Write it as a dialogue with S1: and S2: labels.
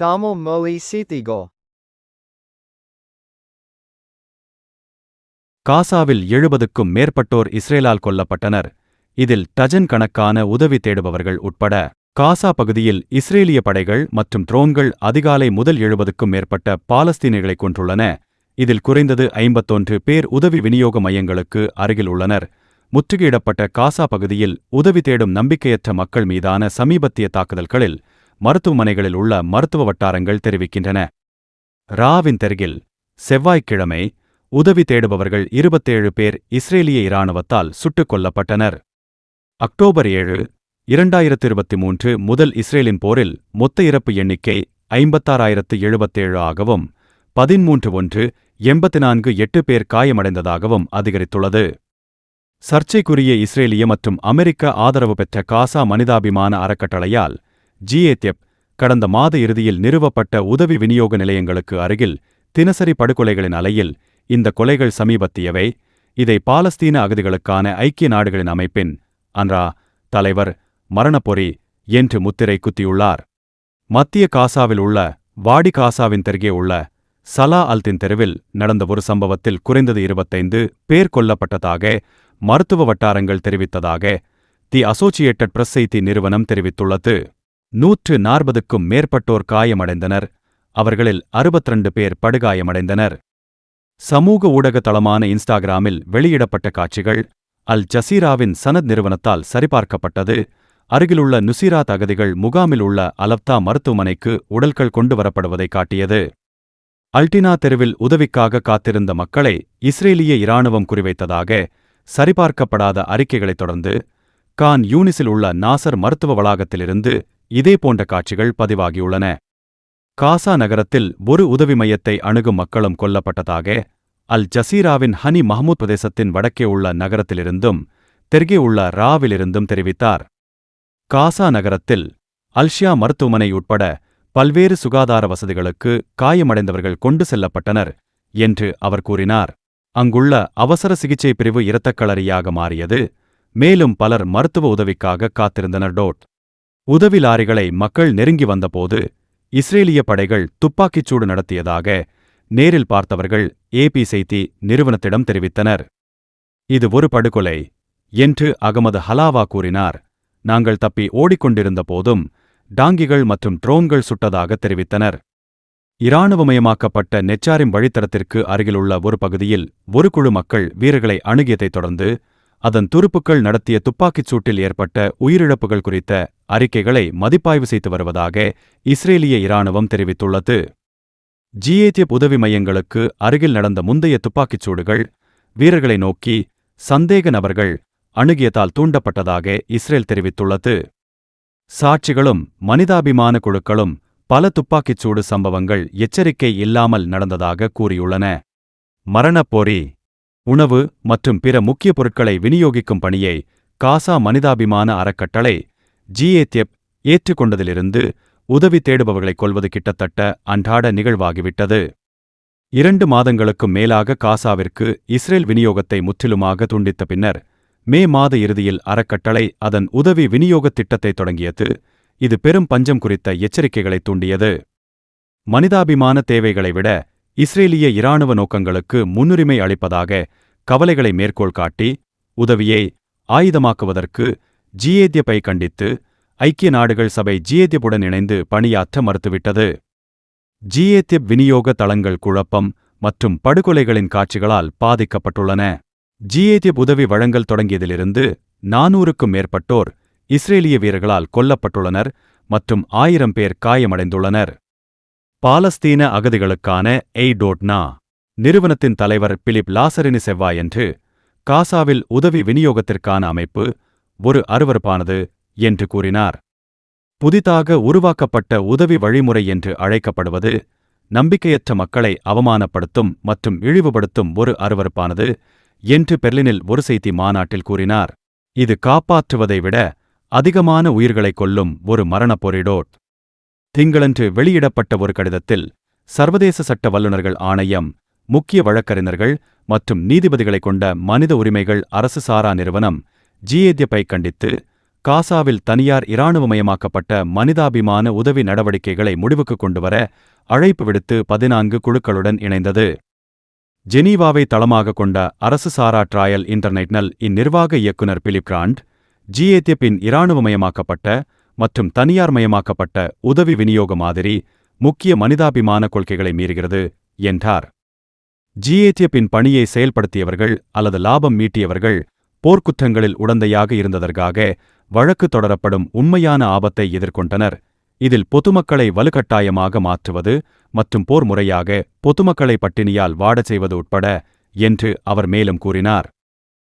S1: Tamil Moli Sitigo.
S2: காசாவில் எழுபதுக்கும் மேற்பட்டோர் இஸ்ரேலால் கொல்லப்பட்டனர். இதில் டஜன் கணக்கான உதவி தேடுபவர்கள் உட்பட காசா பகுதியில் இஸ்ரேலிய படைகள் மற்றும் ட்ரோன்கள் அதிகாலை முதல் எழுபதுக்கும் மேற்பட்ட பாலஸ்தீனிகளை கொன்றுள்ளன. இதில் குறைந்தது ஐம்பத்தொன்று பேர் உதவி விநியோக மையங்களுக்கு அருகில் உள்ளனர். முற்றுகையிடப்பட்ட காசா பகுதியில் உதவி தேடும் நம்பிக்கையற்ற மக்கள் மீதான சமீபத்திய தாக்குதல்களில் மருத்துவமனைகளில் உள்ள மருத்துவ வட்டாரங்கள் தெரிவிக்கின்றன. ராவின் தெருகில் செவ்வாய்க்கிழமை உதவி தேடுபவர்கள் இருபத்தேழு பேர் இஸ்ரேலிய இராணுவத்தால் சுட்டுக் கொல்லப்பட்டனர். அக்டோபர் ஏழு இரண்டாயிரத்து இருபத்தி மூன்று முதல் இஸ்ரேலின் போரில் மொத்த இறப்பு எண்ணிக்கை ஐம்பத்தாறாயிரத்து எழுபத்தேழு ஆகவும் பதிமூன்று ஒன்று எண்பத்து நான்கு எட்டு பேர் காயமடைந்ததாகவும் அதிகரித்துள்ளது. சர்ச்சைக்குரிய இஸ்ரேலிய மற்றும் அமெரிக்க ஆதரவு பெற்ற காசா மனிதாபிமான அறக்கட்டளையால் ஜிஏத்யப் கடந்த மாத இறுதியில் நிறுவப்பட்ட உதவி விநியோக நிலையங்களுக்கு அருகில் தினசரி படுகொலைகளின் அலையில் இந்த கொலைகள் சமீபத்தியவை. இதை பாலஸ்தீன அகதிகளுக்கான ஐக்கிய நாடுகளின் அமைப்பின் அன்றா தலைவர் மரணப்பொறி என்று முத்திரை குத்தியுள்ளார். மத்திய காசாவில் உள்ள வாடி காசாவின் தெருகே உள்ள சலா அல்தின் தெருவில் நடந்த ஒரு சம்பவத்தில் குறைந்தது இருபத்தைந்து பேர் கொல்லப்பட்டதாக மருத்துவ வட்டாரங்கள் தெரிவித்ததாக தி அசோசியேட்டட் பிரஸ் செய்தி நிறுவனம் தெரிவித்துள்ளது. நூற்று நாற்பதுக்கும் மேற்பட்டோர் காயமடைந்தனர். அவர்களில் அறுபத்திரண்டு பேர் படுகாயமடைந்தனர். சமூக ஊடக தளமான இன்ஸ்டாகிராமில் வெளியிடப்பட்ட காட்சிகள் அல் ஜசீராவின் சனத் நிறுவனத்தால் சரிபார்க்கப்பட்டது. அருகிலுள்ள நுசிராத் அகதிகள் முகாமில் உள்ள அலப்தா மருத்துவமனைக்கு உடல்கள் கொண்டு வரப்படுவதை காட்டியது. அல்டினா தெருவில் உதவிக்காக காத்திருந்த மக்களை இஸ்ரேலிய இராணுவம் குறிவைத்ததாக சரிபார்க்கப்படாத அறிக்கைகளைத் தொடர்ந்து கான் யூனிஸில் உள்ள நாசர் மருத்துவ வளாகத்திலிருந்து இதே போன்ற காட்சிகள் பதிவாகியுள்ளன. காசா நகரத்தில் ஒரு உதவி மையத்தை அணுகும் மக்களும் கொல்லப்பட்டதாக அல் ஜசீராவின் ஹனி மஹமூத் பிரதேசத்தின் வடக்கே உள்ள நகரத்திலிருந்தும் தெற்கே உள்ள ராவிலிருந்தும் தெரிவித்தார். காசா நகரத்தில் அல்ஷியா மருத்துவமனை உட்பட பல்வேறு சுகாதார வசதிகளுக்கு காயமடைந்தவர்கள் கொண்டு செல்லப்பட்டனர் என்று அவர் கூறினார். அங்குள்ள அவசர சிகிச்சை பிரிவு இரத்தக்களரியாக மாறியது மேலும் பலர் மருத்துவ உதவிக்காக காத்திருந்தனர். டோட் உதவி லாரிகளை மக்கள் நெருங்கி வந்தபோது இஸ்ரேலிய படைகள் துப்பாக்கிச்சூடு நடத்தியதாக நேரில் பார்த்தவர்கள் ஏபி செய்தி நிறுவனத்திடம் தெரிவித்தனர். இது ஒரு படுகொலை என்று அகமது ஹலாவா கூறினார். நாங்கள் தப்பி ஓடிக்கொண்டிருந்த போதும் டாங்கிகள் மற்றும் ட்ரோன்கள் சுட்டதாக தெரிவித்தனர். இராணுவமயமாக்கப்பட்ட நெச்சாரிம் வழித்தடத்திற்கு அருகிலுள்ள ஒரு பகுதியில் ஒரு குழு மக்கள் வீரர்களை அணுகியதைத் தொடர்ந்து அதன் துருப்புக்கள் நடத்திய துப்பாக்கிச் சூட்டில் ஏற்பட்ட உயிரிழப்புகள் குறித்த அறிக்கைகளை மதிப்பாய்வு செய்து வருவதாக இஸ்ரேலிய இராணுவம் தெரிவித்துள்ளது. ஜிஏடிஎப் உதவி மையங்களுக்கு அருகில் நடந்த முந்தைய துப்பாக்கிச் சூடுகள் வீரர்களை நோக்கி சந்தேக நபர்கள் அணுகியதால் தூண்டப்பட்டதாக இஸ்ரேல் தெரிவித்துள்ளது. சாட்சிகளும் மனிதாபிமான குழுக்களும் பல துப்பாக்கிச்சூடு சம்பவங்கள் எச்சரிக்கை இல்லாமல் நடந்ததாக கூறியுள்ளன. மரணப்போரி உணவு மற்றும் பிற முக்கிய பொருட்களை விநியோகிக்கும் பணியை காசா மனிதாபிமான அறக்கட்டளை ஜிஏத்யப் ஏற்றுக்கொண்டதிலிருந்து உதவி தேடுபவர்களைக் கொள்வது கிட்டத்தட்ட அன்றாட நிகழ்வாகிவிட்டது. இரண்டு மாதங்களுக்கும் மேலாக காசாவிற்கு இஸ்ரேல் விநியோகத்தை முற்றிலுமாக துண்டித்த பின்னர் மே மாத இறுதியில் அறக்கட்டளை அதன் உதவி விநியோகத் திட்டத்தை தொடங்கியது. இது பெரும் பஞ்சம் குறித்த எச்சரிக்கைகளை தூண்டியது. மனிதாபிமான தேவைகளை விட இஸ்ரேலிய இராணுவ நோக்கங்களுக்கு முன்னுரிமை அளிப்பதாக கவலைகளை மேற்கோள் காட்டி உதவியை ஆயுதமாக்குவதற்கு ஜிஏத்யப்பை கண்டித்து ஐக்கிய நாடுகள் சபை ஜிஏத்யப்புடன் இணைந்து பணியாற்ற மறுத்துவிட்டது. ஜிஏத்யப் விநியோக தளங்கள் குழப்பம் மற்றும் படுகொலைகளின் காட்சிகளால் பாதிக்கப்பட்டுள்ளன. ஜிஏத்யப் உதவி வழங்கல் தொடங்கியதிலிருந்து நானூறுக்கும் மேற்பட்டோர் இஸ்ரேலிய வீரர்களால் கொல்லப்பட்டுள்ளனர் மற்றும் ஆயிரம் பேர் காயமடைந்துள்ளனர். பாலஸ்தீன அகதிகளுக்கான எய்டோட்னா நிறுவனத்தின் தலைவர் பிலிப் லாசரினி செவ்வாயன்று காசாவில் உதவி விநியோகத்திற்கான அமைப்பு ஒரு அருவறுப்பானது என்று கூறினார். புதிதாக உருவாக்கப்பட்ட உதவி வழிமுறை என்று அழைக்கப்படுவது நம்பிக்கையற்ற மக்களை அவமானப்படுத்தும் மற்றும் இழிவுபடுத்தும் ஒரு அருவறுப்பானது என்று பெர்லினில் ஒரு செய்தி மாநாட்டில் கூறினார். இது காப்பாற்றுவதை விட அதிகமான உயிர்களைக் கொல்லும் ஒரு மரணப் பொரிடோட். திங்களன்று வெளியிடப்பட்ட ஒரு கடிதத்தில் சர்வதேச சட்ட வல்லுநர்கள் ஆணையம் முக்கிய வழக்கறிஞர்கள் மற்றும் நீதிபதிகளைக் கொண்ட மனித உரிமைகள் அரசு சாரா நிறுவனம் ஜிஏத்யப்பை கண்டித்து காசாவில் தனியார் இராணுவமயமாக்கப்பட்ட மனிதாபிமான உதவி நடவடிக்கைகளை முடிவுக்கு கொண்டுவர அழைப்பு விடுத்து பதினான்கு குழுக்களுடன் இணைந்தது. ஜெனீவாவை தளமாக கொண்ட அரசு சாரா ட்ராயல் இன்டர்நெட்னல் இந்நிர்வாக இயக்குனர் பிலிப் கிராண்ட் ஜிஏத்யப்பின் இராணுவமயமாக்கப்பட்ட மற்றும் தனியார் மயமாக்கப்பட்ட உதவி விநியோக மாதிரி முக்கிய மனிதாபிமான கொள்கைகளை மீறுகிறது என்றார். ஜிஏத்யப்பின் பணியை செயல்படுத்தியவர்கள் அல்லது லாபம் மீட்டியவர்கள் போர்க்குற்றங்களில் உடந்தையாக இருந்ததற்காக வழக்கு தொடரப்படும் உண்மையான ஆபத்தை எதிர்கொண்டனர். இதில் பொதுமக்களை வலுக்கட்டாயமாக மாற்றுவது மற்றும் போர் முறையாக பொதுமக்களை பட்டினியால் வாடச் செய்வது உட்பட என்று அவர் மேலும் கூறினார்.